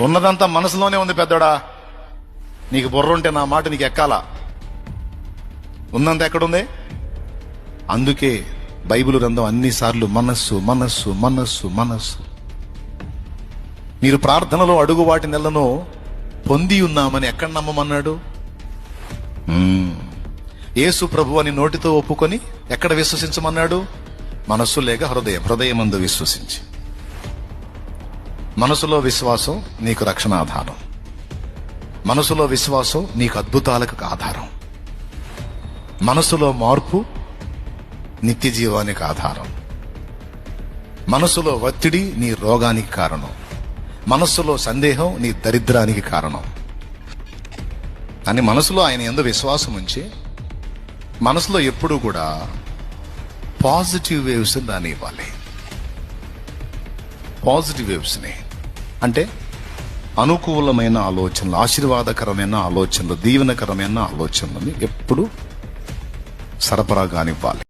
ఉన్నదంతా మనసులోనే ఉంది పెద్దడా. నీకు బుర్ర ఉంటే నా మాట నీకు ఎక్కాలా? ఉన్నంత ఎక్కడుంది? అందుకే బైబిల్ గ్రంథం అన్నిసార్లు మనస్సు మనస్సు మనస్సు మనస్సు. మీరు ప్రార్థనలో అడుగు వాటి నెలను పొంది ఉన్నామని ఎక్కడ నమ్మమన్నాడు? ఏసు యేసు ప్రభు అని నోటితో ఒప్పుకొని ఎక్కడ విశ్వసించమన్నాడు? మనస్సు లేక హృదయం హృదయమందు విశ్వసించి. మనసులో విశ్వాసం నీకు రక్షణ ఆధారం. మనసులో విశ్వాసం నీకు అద్భుతాలకు ఆధారం. మనసులో మార్పు నిత్య జీవానికి ఆధారం. మనసులో ఒత్తిడి నీ రోగానికి కారణం. మనస్సులో సందేహం నీ దరిద్రానికి కారణం. అని మనసులో ఆయన ఎందు విశ్వాసం ఉంచి మనసులో ఎప్పుడూ కూడా పాజిటివ్ వేవ్స్ రానివ్వాలి. పాజిటివ్ వేవ్స్ని అంటే అనుకూలమైన ఆలోచనలు ఆశీర్వాదకరమైన ఆలోచనలు దీవెనకరమైన ఆలోచనలని ఎప్పుడు సరఫరా కానివ్వాలి.